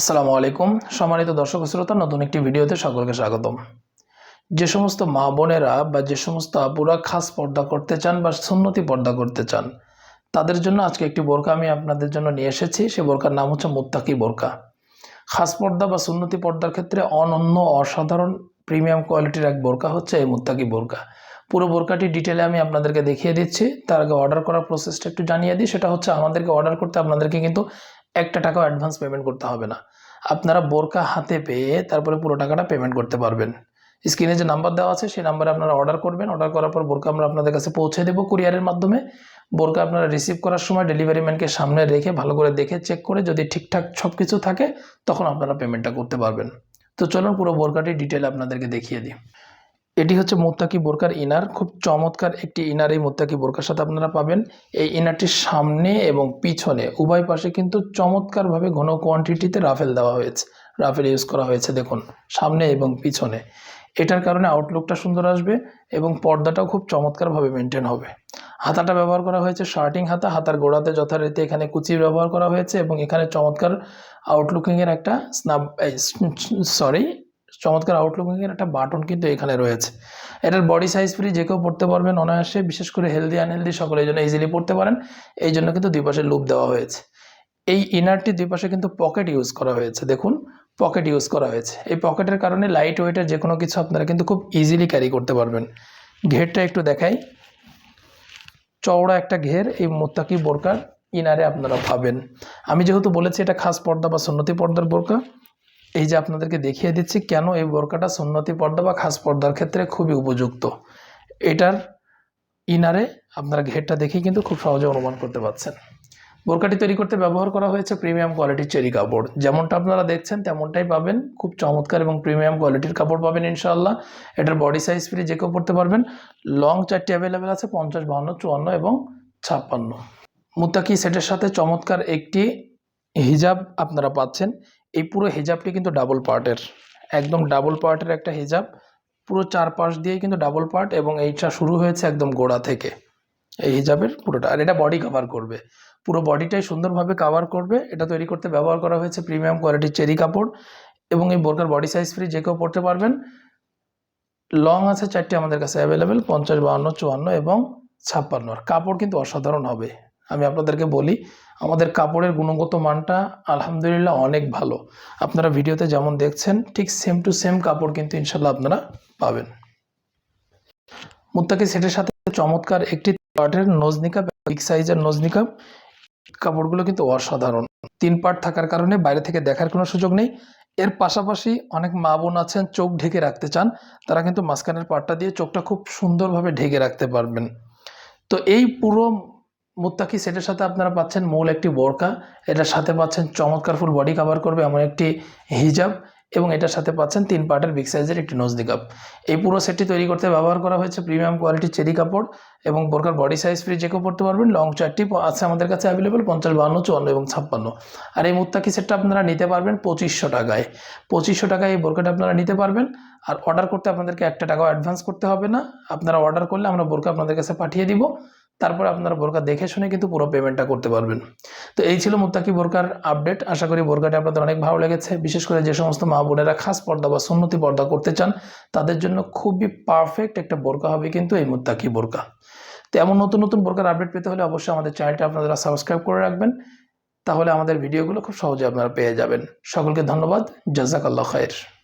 আসসালামু আলাইকুম। সম্মানিত দর্শক শ্রোতা, নতুন একটি ভিডিওতে সকলকে স্বাগতম। যে সমস্ত মা বোনেরা বা যে সমস্ত আপুরা খাস পর্দা করতে চান বা সুন্নতি পর্দা করতে চান, তাদের জন্য আজকে একটি বোরকা আমি আপনাদের জন্য নিয়ে এসেছি। সে বোরকার নাম হচ্ছে মুত্তাকি বোরকা। খাস পর্দা বা সুন্নতি পর্দার ক্ষেত্রে অনন্য, অসাধারণ, প্রিমিয়াম কোয়ালিটির এক বোরকা হচ্ছে এই মুত্তাকি বোরকা। পুরো বোরকাটি ডিটেলে আমি আপনাদেরকে দেখিয়ে দিচ্ছি। তার আগে অর্ডার করার প্রসেসটা একটু জানিয়ে দিই। সেটা হচ্ছে আমাদেরকে অর্ডার করতে আপনাদেরকে কিন্তু একটা টাকাও অ্যাডভান্স পেমেন্ট করতে হবে না। আপনারা বোরকা হাতে পেয়ে তারপরে পুরো টাকাটা পেমেন্ট করতে পারবেন। স্ক্রিনে যে নাম্বার দেওয়া আছে, সেই নাম্বারে আপনারা অর্ডার করবেন। অর্ডার করার পর বোরকা আমরা আপনাদের কাছে পৌঁছে দেবো কুরিয়ারের মাধ্যমে। বোরকা আপনারা রিসিভ করার সময় ডেলিভারি ম্যানকে সামনে রেখে ভালো করে দেখে চেক করে যদি ঠিকঠাক সব কিছু থাকে, তখন আপনারা পেমেন্টটা করতে পারবেন। তো চলুন পুরো বোরকাটি ডিটেল আপনাদেরকে দেখিয়ে দিই। এটি হচ্ছে মোত্তাকি বোরকার ইনার। খুব চমৎকার একটি ইনার এই মোত্তাকি বোরকার সাথে আপনারা পাবেন। এই ইনারটির সামনে এবং পিছনে, উভয় পাশে কিন্তু চমৎকারভাবে ঘন কোয়ান্টিটিতে রাফেল দেওয়া হয়েছে। রাফেল ইউজ করা হয়েছে, দেখুন, সামনে এবং পিছনে। এটার কারণে আউটলুকটা সুন্দর আসবে এবং পর্দাটাও খুব চমৎকারভাবে মেনটেন হবে। হাতাটা ব্যবহার করা হয়েছে শার্টিং হাতা। হাতার গোড়াতে যথারীতি এখানে কুচি ব্যবহার করা হয়েছে এবং এখানে চমৎকার আউটলুকিংয়ের একটা স্নাব সরি চমৎকার আউটলুকিংয়ের একটা বাটন কিন্তু এখানে রয়েছে। এটার বডি সাইজ ফ্রি যে কেউ পড়তে পারবেন অনায়াসে, বিশেষ করে হেলদি আনহেলদি সকলে এই জন্য ইজিলি পড়তে পারেন। এই জন্য কিন্তু দুই পাশে লুপ দেওয়া হয়েছে। এই ইনারটি দুই পাশে কিন্তু পকেট ইউজ করা হয়েছে। দেখুন পকেট ইউজ করা হয়েছে। এই পকেটের কারণে লাইট ওয়েটের যে কোনো কিছু আপনারা কিন্তু খুব ইজিলি ক্যারি করতে পারবেন। ঘেরটা একটু দেখাই। চওড়া একটা ঘের, এই মোত্তাকি বোরকার ইনারে আপনারা পাবেন। আমি যেহেতু বলেছি এটা খাস পর্দা বা সন্নতি পর্দার বোরকা এই যে আপনাদেরকে দেখিয়ে দিচ্ছি কেন এই বোরকাটা সন্নতি পর্দা বা খাস পর্দার ক্ষেত্রে খুবই উপযুক্ত। এটার ইনারে আপনারা ঘেরটা দেখেই কিন্তু খুব সহজে অনুমান করতে পারছেন। বোরকাটি তৈরি করতে ব্যবহার করা হয়েছে প্রিমিয়াম কোয়ালিটির চেরি কাপড়। যেমনটা আপনারা দেখছেন তেমনটাই পাবেন, খুব চমৎকার এবং প্রিমিয়াম কোয়ালিটির কাপড় পাবেন ইনশাআল্লাহ। এটার বডি সাইজ ফ্রি যে কেউ পড়তে পারবেন। লং চারটি অ্যাভেলেবেল আছে, পঞ্চাশ, বাহান্ন, চুয়ান্ন এবং ছাপ্পান্ন। মুত্তাকি সেটের সাথে চমৎকার একটি হিজাব আপনারা পাচ্ছেন। এই পুরো হেজাবটি কিন্তু ডাবল পার্টের একদম ডাবল পার্টের একটা হেজাব। পুরো চার পাশ দিয়েই কিন্তু ডাবল পার্ট এবং এইটা শুরু হয়েছে একদম গোড়া থেকে। এই হিজাবের পুরোটা। আর এটা বডি কভার করবে। পুরো বডিটাই সুন্দরভাবে কভার করবে। এটা তৈরি করতে ব্যবহার করা হয়েছে প্রিমিয়াম কোয়ালিটির চেরি কাপড় এবং এই বোরকার বডি সাইজ ফ্রি যে কেউ পড়তে পারবেন। লং আছে চারটি আমাদের কাছে অ্যাভেলেবেল পঞ্চাশ, বাহান্ন, চুয়ান্ন এবং ছাপ্পান্ন। আর কাপড় কিন্তু অসাধারণ হবে। আমি আপনাদেরকে বলি, আমাদের কাপড়ের গুণগত মানটা আলহামদুলিল্লাহ অনেক ভালো। আপনারা ভিডিওতে যেমন দেখছেন, ঠিক সেম টু সেম কাপড় কিন্তু ইনশাল্লাহ আপনারা পাবেন। মুত্তাকি সেটের সাথে চমৎকার একটি পার্টের নজনিকাপ বিগ সাইজের নজনিকাপ কাপড়গুলো কিন্তু অসাধারণ। তিন পার্ট থাকার কারণে বাইরে থেকে দেখার কোনো সুযোগ নেই। এর পাশাপাশি অনেক মা বোন আছেন, চোখ ঢেকে রাখতে চান, তারা কিন্তু মাঝখানের পার্টটা দিয়ে চোখটা খুব সুন্দরভাবে ঢেকে রাখতে পারবেন। তো এই পুরো মুত্তাকি সেটের সাথে আপনারা পাচ্ছেন মূল একটি বোরকা। এটার সাথে পাচ্ছেন চমৎকার ফুল বডি কাভার করবে এমন একটি হিজাব এবং এটার সাথে পাচ্ছেন তিন পার্টের বিগ সাইজের একটি নজদি কাপ এই পুরো সেটটি তৈরি করতে ব্যবহার করা হয়েছে প্রিমিয়াম কোয়ালিটির চেরি কাপড় এবং বোরকার বডি সাইজ ফ্রি চেকও করতে পারবেন। লং চারটি আছে আমাদের কাছে অ্যাভেলেবেল পঞ্চাশ, বাহান্ন, চুয়ান্ন এবং ছাপ্পান্ন। আর এই মুত্তাকি সেটটা আপনারা নিতে পারবেন পঁচিশশো টাকায়। পঁচিশশো টাকায় এই বোরকাটা আপনারা নিতে পারবেন। আর অর্ডার করতে আপনাদেরকে একটা টাকাও অ্যাডভান্স করতে হবে না। আপনারা অর্ডার করলে আমরা বোরকা আপনাদের কাছে পাঠিয়ে দিব। তারপরে আপনারা বোরকা দেখে শুনে কিন্তু পুরো পেমেন্টটা করতে পারবেন। তো এই ছিল মুত্তাকি বোরকার আপডেট আশা করি বোরকাটি আপনাদের অনেক ভালো লেগেছে। বিশেষ করে যে সমস্ত মা বোনেরা খাস পর্দা বা সুন্নতি পর্দা করতে চান, তাদের জন্য খুবই পারফেক্ট একটা বোরকা হবে কিন্তু এই মুত্তাকি বোরকা। তো এমন নতুন নতুন বোরকার আপডেট পেতে হলে অবশ্যই আমাদের চ্যানেলটা আপনারা সাবস্ক্রাইব করে রাখবেন। তাহলে আমাদের ভিডিওগুলো খুব সহজে আপনারা পেয়ে যাবেন। সকলকে ধন্যবাদ। জাজাক আল্লাহ খায়ের।